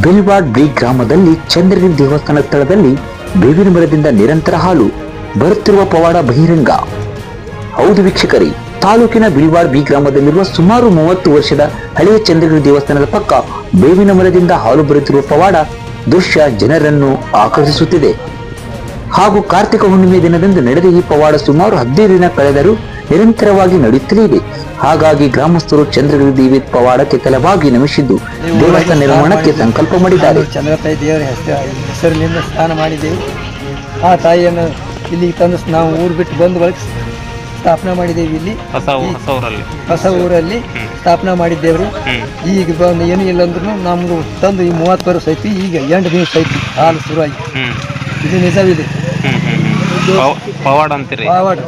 ಬೆಲ್ವಾಡ್ B ಗ್ರಾಮದಲ್ಲಿ ಚಂದ್ರನ ದೇವಸ್ಥಾನ ಸ್ಥಳದಲ್ಲಿ ಬೇವಿನ ಮರದಿಂದ ನಿರಂತರ ಹಾಲು ಬರುತ್ತಿರುವ ಪವಾಡ ಬಹಿರಂಗ. ಹೌದು ವೀಕ್ಷಕರಿ, ತಾಲೂಕಿನ ಬಿಲ್ವಾಡ್ ಬಿ ಗ್ರಾಮದಲ್ಲಿರುವ ಸುಮಾರು ಮೂವತ್ತು ವರ್ಷದ ಹಳೆಯ ಚಂದ್ರಗಿರಿ ದೇವಸ್ಥಾನದ ಪಕ್ಕ ಬೇವಿನ ಮರದಿಂದ ಹಾಲು ಬರುತ್ತಿರುವ ಪವಾಡ ದೃಶ್ಯ ಜನರನ್ನು ಆಕರ್ಷಿಸುತ್ತಿದೆ. ಹಾಗೂ ಕಾರ್ತಿಕ ಹುಣ್ಣಿಮೆ ದಿನದಂದು ನಡೆದ ಈ ಪವಾಡ ಸುಮಾರು ಹದಿನೈದು ದಿನ ಕಳೆದರೂ ನಿರಂತರವಾಗಿ ನಡೆಯುತ್ತಲೇ ಇದೆ ಹಾಗಾಗಿ ಗ್ರಾಮಸ್ಥರು ಚಂದ್ರಗಿರಿ ದೇವಿ ಪವಾಡಕ್ಕೆ ತಲವಾಗಿ ನಮಿಸಿದ್ದು ದೇವಸ್ಥಾನ ನಿರ್ಮಾಣಕ್ಕೆ ಸಂಕಲ್ಪ ಮಾಡಿದ್ದಾರೆ. ಚಂದ್ರತಾಯಿ ದೇವರ ಹೆಸರು ಹೆಸರಿನಿಂದ ಸ್ನಾನ ಮಾಡಿದ್ದೇವೆ. ಆ ತಾಯಿಯನ್ನು ಇಲ್ಲಿಗೆ ತಂದು ನಾವು ಊರು ಬಿಟ್ಟು ಬಂದು ಬಳಿಕ ಸ್ಥಾಪನೆ ಮಾಡಿದ್ದೇವೆ ಇಲ್ಲಿ. ಹೊಸ ಊರಲ್ಲಿ. ಸ್ಥಾಪನೆ ಮಾಡಿದ್ದೇವ್ರಿ. ಈಗ ಬಂದು ಏನೂ ಇಲ್ಲ ಅಂದ್ರೂ ನಮ್ಗೆ ತಂದು ಈ ಮೂವತ್ತು ವರ್ಷ ಐತಿ ಈಗ ಎಂಟು ದಿವಸ ಐತಿ ಹಾಲು ಶುರುವಾಗಿ ಇದು ನಿಜವಿದೆ. ಪವಾಡ ಅಂತೀರಿ? ಪಾವಾಡ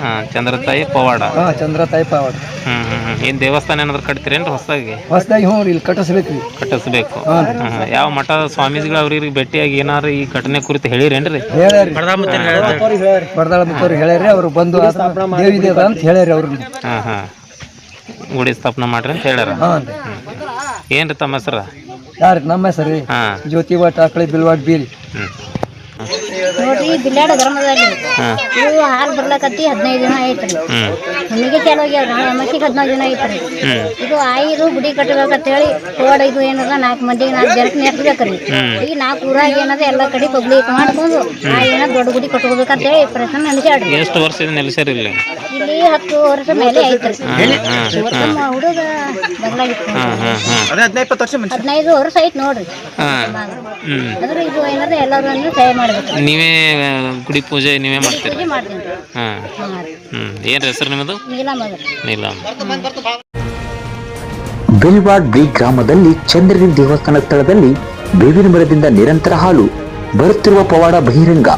ಹಾಂ ಚಂದ್ರತಾಯಿ ಪವಾಡ. ಹಾಂ ಚಂದ್ರತಾಯಿ ಪವಾಡ. ಹ್ಮ್ ಹ್ಮ್ ಹ್ಮ್. ಏನ್ ದೇವಸ್ಥಾನ ಏನಾದ್ರು ಕಟ್ತೀರೇನ್ರಿ ಹೊಸದಾಗಿ? ಹೊಸದಾಗಿ ಹ್ಞೂ ಇಲ್ಲಿ ಕಟ್ಟಿಸ್ಬೇಕು ರೀ. ಕಟ್ಟಿಸ್ಬೇಕು. ಹಾಂ ಯಾವ ಮಠ ಸ್ವಾಮೀಜಿಗಳು ಅವ್ರಿಗೆ ಭೇಟಿಯಾಗಿ ಏನಾರು ಈ ಘಟನೆ ಕುರಿತು ಹೇಳಿರೇನ್ರಿ? ಹೇಳ್ಯಾರಿ ಬಡದಾಳ ಮುತ್ತವ್ರು ಹೇಳ್ಯಾರಿ. ಅವ್ರು ಬಂದು ದೇವಿದೆ ಅದ ಅಂತ ಹೇಳ್ಯಾರಿ ಅವ್ರ. ಹಾ ಹಾ. ಗುಡಿ ಸ್ಥಾಪನೆ ಮಾಡ್ರಿ ಅಂತ ಹೇಳ್ಯಾರ. ಹಾಂ ರೀ. ಏನ್ರಿ ತಮ್ಮ ಹೆಸರು? ಯಾರು? ನಮ್ಮ ಹೆಸರು ರೀ. ಹಾ. ಜ್ಯೋತಿ ಭಟ್ ಆಕಳಿ ಬಿಲ್ವಾಡ್ ಬೀರಿ. ಹ್ಮ್. ನೋಡ್ರಿ ಬಿಲ್ಲಾಡ ಗ್ರಾಮದಲ್ಲಿ ಇವು ಹಾಲು ಬರ್ಲಕತ್ತಿ ಹದಿನೈದು ದಿನ ಐತ್ರಿ. ನಮಗೆ ಚಾಲು ಆಗ್ಯಾವ ಅಮ್ಮಕ್ಕಿಗೆ ಹದಿನೈದು ದಿನ ಐತ್ರಿ. ಇದು ಆಯಿದು ಗುಡಿ ಕಟ್ಟಬೇಕಂತ ಹೇಳಿ ಕೋಡ ಇದು ಏನದ ನಾಲ್ಕು ಮಂದಿಗೆ ನಾಲ್ಕು ಜನಕ್ಕೆ ನೆಟ್ಬೇಕ್ರಿ ಈಗ ನಾಲ್ಕು ಊರಾಗ ಏನದ ಎಲ್ಲ ಕಡೆ ಪಬ್ಲಿಕ್ ಮಾಡ್ಕೊಂಡು ಆ ಏನ ದೊಡ್ಡ ಗುಡಿ ಕಟ್ಕೋಬೇಕಂತ ಹೇಳಿ ಪ್ರಶ್ನೆ ನೆನೆಸಾಡ್ರಿ ಎಷ್ಟು ವರ್ಷದಿಂದ ನೆಲೆಸ್ಯಾರ ಇಲ್ಲಿ? ಇಲ್ಲಿ ಹತ್ತು ವರ್ಷ ಮೇಲೆ ಐತ್ರಿ. ನಮ್ಮ ಹುಡುಗ ಹಾ ಹದಿನೈದು ವರ್ಷ ಐತ್ ನೋಡ್ರಿ. ಅಂದ್ರೆ ಇದು ಏನದ ಎಲ್ಲರೂ ಸಹಾಯ ಮಾಡ್ಬೇಕು. ನೀವೇ ಗುಡಿ ಪೂಜೆ ನೀವೇ ಮಾಡ್ತೀರಿ? ಹಾಂ. ಹ್ಮ್. ಏನ್ ಹೆಸರು ನಿಮ್ಮದು? ನೀಲಮ್ಮ ನೀಲಮ್ ಬೆಲ್ವಾಡ್ ಬಿ ಗ್ರಾಮದಲ್ಲಿ ಚಂದ್ರಗಿರಿ ದೇವಸ್ಥಾನ ಸ್ಥಳದಲ್ಲಿ ಬೇವಿನ ಮರದಿಂದ ನಿರಂತರ ಹಾಲು ಬರುತ್ತಿರುವ ಪವಾಡ ಬಹಿರಂಗ.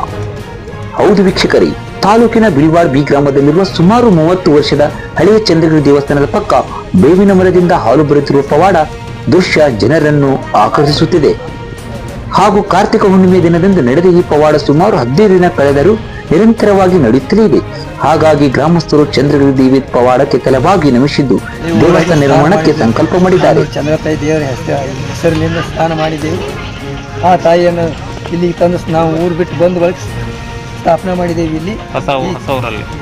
ಹೌದು ವೀಕ್ಷಕರೇ ತಾಲೂಕಿನ ಬಿಲ್ವಾಡ್ ಬಿ ಗ್ರಾಮದಲ್ಲಿರುವ ಸುಮಾರು ಮೂವತ್ತು ವರ್ಷದ ಹಳೆಯ ಚಂದ್ರಗಿರಿ ದೇವಸ್ಥಾನದ ಪಕ್ಕ ಬೇವಿನ ಮರದಿಂದ ಹಾಲು ಬರುತ್ತಿರುವ ಪವಾಡ ದೃಶ್ಯ ಜನರನ್ನು ಆಕರ್ಷಿಸುತ್ತಿದೆ. ಹಾಗೂ ಕಾರ್ತಿಕ ಹುಣ್ಣಿಮೆ ದಿನದಂದು ನಡೆದ ಈ ಪವಾಡ ಸುಮಾರು ಹದಿನೈದು ದಿನ ಕಳೆದರೂ ನಿರಂತರವಾಗಿ ನಡೆಯುತ್ತಲೇ ಇದೆ ಹಾಗಾಗಿ ಗ್ರಾಮಸ್ಥರು ಚಂದ್ರಗಿರಿ ದೇವಿ ಪವಾಡಕ್ಕೆ ತಲೆಬಾಗಿ ನಮಿಸಿದ್ದು ದೇವಸ್ಥಾನ ನಿರ್ಮಾಣಕ್ಕೆ ಸಂಕಲ್ಪ ಮಾಡಿದ್ದಾರೆ. ಚಂದ್ರತಾಯಿ ದೇವರ ಹೆಸರು ಹೆಸರಿನಿಂದ ಸ್ನಾನ ಮಾಡಿದ್ದೇವೆ. ಆ ತಾಯಿಯನ್ನು ಇಲ್ಲಿಗೆ ತಂದು ನಾವು ಊರು ಬಿಟ್ಟು ಬಂದು ಬಳಿಕ ಸ್ಥಾಪನೆ ಮಾಡಿದ್ದೇವೆ ಇಲ್ಲಿ.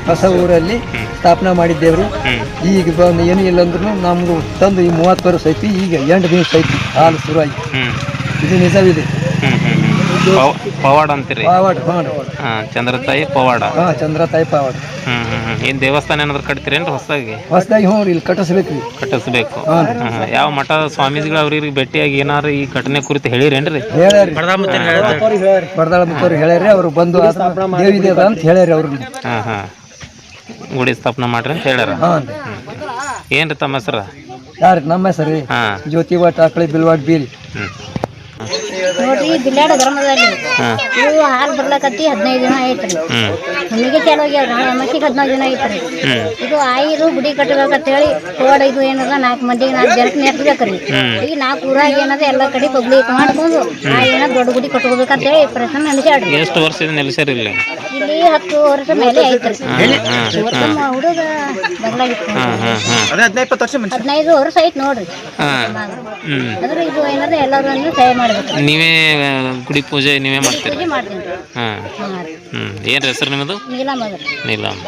ಹೊಸ ಊರಲ್ಲಿ. ಸ್ಥಾಪನೆ ಮಾಡಿದ್ದೇವ್ರಿ. ಈಗ ಬಂದು ಏನು ಇಲ್ಲ ಅಂದ್ರೂ ನಮ್ಗೆ ತಂದು ಈ ಮೂವತ್ತು ವರ್ಷ ಐತಿ ಈಗ ಎಂಟು ದಿವಸ ಐತಿ ಹಾಲು ಶುರುವಾಗಿ ಹ್ಮ್. ಇದು ನಿಜವಿದೆ. ಪವಾಡ ಅಂತೀರಿ? ಪವಾಡ ಹಾಂ ಹಾ ಚಂದ್ರತಾಯಿ ಪವಾಡ. ಹಾಂ ಚಂದ್ರತಾಯಿ ಪವಾಡ. ಹ್ಮ್ ಹ್ಮ್ ಹ್ಮ್. ಏನ್ ದೇವಸ್ಥಾನ ಏನಾದ್ರು ಕಟ್ತೀರೇನ್ರಿ ಹೊಸದಾಗಿ? ಹೊಸದಾಗಿ ಹ್ಞೂ ಇಲ್ಲಿ ಕಟ್ಟಿಸ್ಬೇಕು ರೀ. ಕಟ್ಟಿಸ್ಬೇಕು. ಯಾವ ಮಠ ಸ್ವಾಮೀಜಿಗಳು ಅವ್ರಿಗೆ ಭೇಟಿಯಾಗಿ ಏನಾರು ಈ ಘಟನೆ ಕುರಿತು ಹೇಳಿರೇನ್ರಿ? ಹೇಳ್ಯಾರಿ ಮುತ್ತವ್ರು ಹೇಳ್ಯಾರಿ ಅವ್ರು ಬಂದು ದೇವಿದೆ ಅದ ಅಂತ ಹೇಳ್ಯಾರಿ ಅವ್ರಿಗೆ ಹಾ ಹಾ. ಗುಡಿ ಸ್ಥಾಪನೆ ಮಾಡ್ರಿ ಅಂತ ಹೇಳ್ಯಾರ. ಹಾಂ ರೀ. ಏನ್ರಿ ತಮ್ಮ ಹೆಸರು? ಯಾರು ನಮ್ಮ ಹೆಸರು ರೀ? ಹಾ. ಜ್ಯೋತಿ ಭಟ್ ಆಕಳಿ ಬಿಲ್ವಾಡ್ ಬೀರಿ. ಹ್ಮ್. ನೋಡ್ರಿ ಬಿಲ್ಲಾಡ ಗ್ರಾಮದಲ್ಲಿ ಇವು ಹಾಲು ಬರ್ಲಕತ್ತಿ ಹದಿನೈದು ದಿನ ಐತ್ರಿ ಹುಣ್ಣಿಗೆ ಚಾಲು ಆಗ್ಯಾವ ಅಮ್ಮಕ್ಕಿಗೆ ಹದಿನೈದು ದಿನ ಐತ್ರಿ ಇದು ಆಯಿರು ಗುಡಿ ಕಟ್ಟಬೇಕಂತ ಹೇಳಿ ಕೋಡ ಇದು ಏನದ ನಾಲ್ಕು ಮಂದಿಗೆ ನಾಲ್ಕು ಜನಕ್ಕೆ ನೆಟ್ಬೇಕ್ರಿ ಈಗ ನಾಲ್ಕು ಊರಾಗ ಏನದ ಎಲ್ಲ ಕಡೆ ಪಬ್ಲಿಕ್ ಮಾಡ್ಕೊಂಡು ಆ ಏನದ ದೊಡ್ಡ ಗುಡಿ ಕಟ್ಕೋಬೇಕಂತ ಹೇಳಿ ಪ್ರಶ್ನೆ ನೆನೆಸಾಡ್ರಿ ಎಷ್ಟು ವರ್ಷದಿಂದ ನೆಲೆಸ್ಯಾರ ಇಲ್ಲಿ ಇಲ್ಲಿ ಹತ್ತು ವರ್ಷ ಮೇಲೆ ಐತ್ರಿ. ಹುಡುಗ ಬಗ್ಲಾಗಿತ್ತು ಹಾ ಹಾ ಹಾ. ಹದಿನೈದು ವರ್ಷ ಐತ್ ನೋಡ್ರಿ. ಹಾ. ಹ್ಮ್. ಅಂದ್ರೆ ಇದು ಸಹಾಯ ಮಾಡ್ಬೇಕು. ನೀವೇ ಗುಡಿ ಪೂಜೆ ನೀವೇ ಮಾಡ್ತೀರಿ? ಪೂಜೆ ಮಾಡ್ತೀನಿ. ಹಾ. ಏನ್ ಹೆಸರು ನಿಮ್ಮದು? ನೀಲಮ್ಮ ನೀಲಮ್